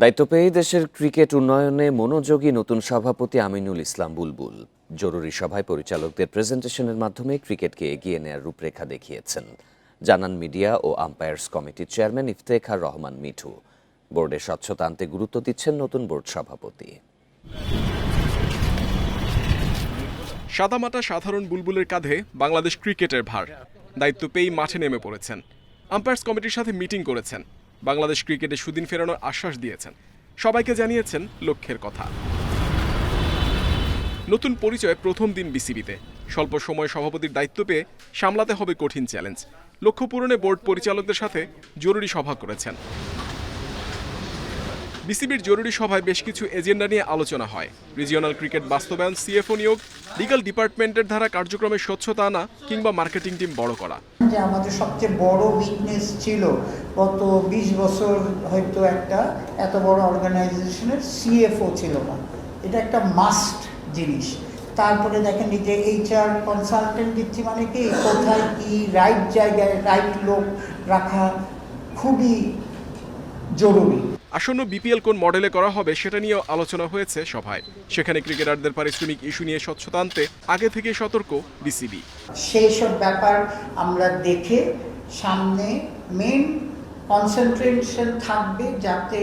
দায়িত্ব পেয়ে দেশের ক্রিকেট উন্নয়নে মনোযোগী নতুন সভাপতি আমিনুল ইসলাম বুলবুল। জরুরি সভায় পরিচালকদের প্রেজেন্টেশনের মাধ্যমে ক্রিকেটকে এগিয়ে নেয়ার রূপরেখা দেখিয়েছেন। জানান মিডিয়া ও আম্পায়ার্স কমিটির চেয়ারম্যান ইফতেখার রহমান মিঠু। বোর্ডে স্বচ্ছতা আনতে গুরুত্ব দিচ্ছেন নতুন বোর্ড সভাপতি। সাদামাটা সাধারণ বুলবুলের কাঁধে বাংলাদেশ ক্রিকেটের ভার। দায়িত্ব পেয়েই মাঠে নেমে পড়েছেন। আম্পায়ার্স কমিটির সাথে মিটিং করেছেন। বাংলাদেশ ক্রিকেটে সুদিন ফেরানোর আশ্বাস দিয়েছেন। সবাইকে জানিয়েছেন লক্ষ্যের কথা। নতুন পরিচয় প্রথম দিন বিসিবিতে। স্বল্প সময় সভাপতির দায়িত্ব পেয়ে সামলাতে হবে কঠিন চ্যালেঞ্জ। লক্ষ্য পূরণে বোর্ড পরিচালকদের সাথে জরুরি সভা করেছেন। বিসিবির জরুরি সভায় বেশ কিছু এজেন্ডা নিয়ে আলোচনা হয়। রিজিওনাল ক্রিকেট বাস্তবায়ন সিএফও নিয়োগ লিগাল ডিপার্টমেন্টের দ্বারা কার্যক্রমে স্বচ্ছতা আনা কিংবা মার্কেটিং টিম বড় করা। যে আমাদের সবচেয়ে বড় উইকনেস ছিল গত বিশ বছর হয়তো একটা এত বড় অর্গানাইজেশনের সিএফও ছিল না। এটা একটা মাস্ট জিনিস। তারপরে দেখেন যে এইচআর কনসালটেন্ট দিচ্ছি মানে কি, কোথায় কি রাইট জায়গায় রাইট লোক রাখা খুবই জরুরি। আসন্ন বিপিএল কোন মডেলে করা হবে সেটা নিয়েও আলোচনা হয়েছে সভায়। সেখানে ক্রিকেটারদের পারিশ্রমিক ইস্যু নিয়ে স্বচ্ছতা আনতে আগে থেকে সতর্ক বিসিবি সেই সব ব্যাপার আমরা দেখে সামনে মেন কনসেন্ট্রেশন থাকবে যাতে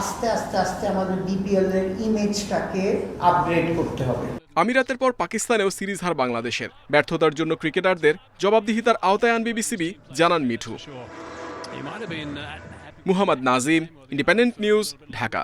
আস্তে আস্তে আস্তে আমাদের বিপিএল এর ইমেজটাকে আপগ্রেড করতে হবে। আমিরাতের পর পাকিস্তানেও সিরিজ হার বাংলাদেশের। ব্যর্থতার জন্য ক্রিকেটারদের জবাবদিহিতার আওতায় আনবে বিসিবি জানান Mithu. Muhammad Nazim independent news Dhaka.